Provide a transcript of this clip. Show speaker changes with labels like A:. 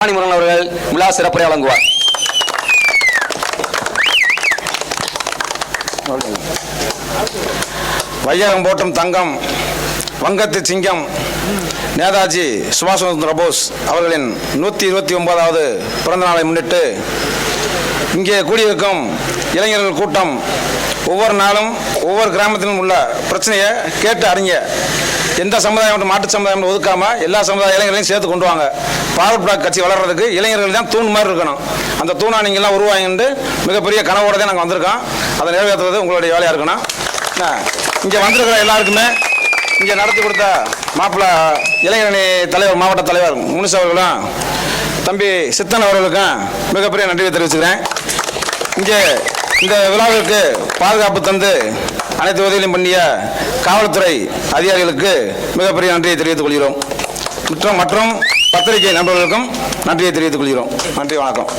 A: முருகன் அவர்கள் விழா சிறப்புரை வழங்குவார்.
B: வையகம் போட்டும் தங்கம் வங்கத்து சிங்கம் நேதாஜி சுபாஷ் சந்திர போஸ் அவர்களின் நூற்றி இருபத்தி ஒன்பதாவது பிறந்த நாளை முன்னிட்டு இங்கே கூடியிருக்கும் இளைஞர்கள் கூட்டம் ஒவ்வொரு நாளும் ஒவ்வொரு கிராமத்திலும் உள்ள பிரச்சனையை கேட்டு அறிஞர் எந்த சமுதாயம் மாட்டு சமுதாயம் ஒதுக்காம எல்லா சமுதாய இளைஞர்களையும் சேர்த்து கொண்டு வாங்க. பாரத் பிளாக் கட்சி வளர்றதுக்கு இளைஞர்கள் தான் தூண் மாதிரி இருக்கணும். அந்த தூணா நீங்கள்லாம் உருவாங்கிட்டு மிகப்பெரிய கனவோட தான் நாங்கள் வந்திருக்கோம். அதை நிறைவேற்றுறது உங்களுடைய வேலையாக இருக்கணும். என்ன, இங்கே வந்திருக்கிற எல்லாருக்குமே இங்கே நடத்தி கொடுத்த மாப்பிள்ள இளைஞரணி தலைவர் மாவட்ட தலைவர் முனிசு அவர்களும் தம்பி சித்தன் அவர்களுக்கும் மிகப்பெரிய நன்றியை தெரிவிச்சுக்கிறேன். இங்கே இந்த விழாவிற்கு பாதுகாப்பு தந்து அனைத்து உதவிகளையும் பண்ணிய காவல்துறை அதிகாரிகளுக்கு மிகப்பெரிய நன்றியை தெரிவித்துக் கொள்கிறோம். மற்றும் மற்றும் பத்திரிகை நண்பர்களுக்கும் நன்றியை தெரிவித்துக் கொள்கிறோம். நன்றி வணக்கம்.